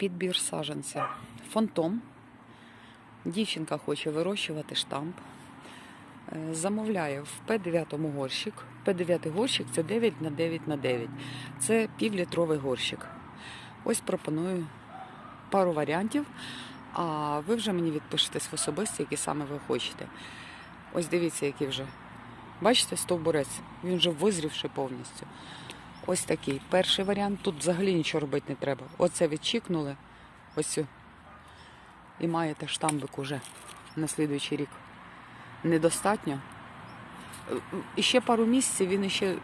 Підбір саджанця. Фантом. Дівчинка хоче вирощувати штамп. Е, Замовляє в П9 горщик. П9 горщик це 9 на 9 на 9. Це півлітровий горщик. Ось пропоную пару варіантів. А ви вже мені відпишетесь в особисті, які саме ви хочете. Ось дивіться, який вже. Бачите, стовбурець. Він вже визрівший повністю. Ось такий. Перший варіант. Тут взагалі нічого робити не треба. Оце відчікнули. Ось. І маєте штамбик уже на слідуючий рік. Недостатньо. І ще пару місяців він іще е,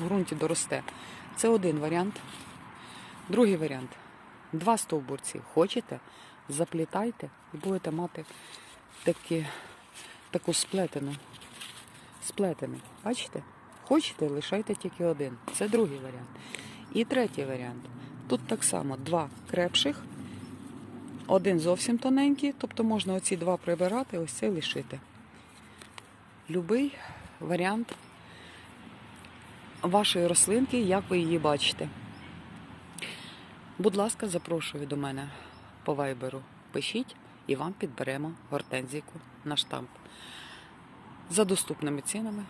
в ґрунті доросте. Це один варіант. Другий варіант. Два стовбурці. Хочете? Заплітайте і будете мати такі, таку сплетену. Сплетений. Бачите? Хочете, лишайте тільки один. Це другий варіант. І третій варіант. Тут так само два крепших, один зовсім тоненький, тобто можна оці два прибирати, ось цей лишити. Любий варіант вашої рослинки, як ви її бачите. Будь ласка, запрошую до мене по вайберу. Пишіть і вам підберемо гортензійку на штамп. За доступними цінами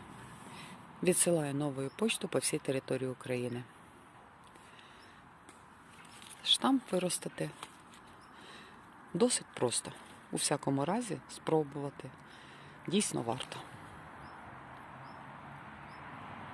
відсилаю новою почту по всій території України. Штамп виростити досить просто. У всякому разі спробувати дійсно варто.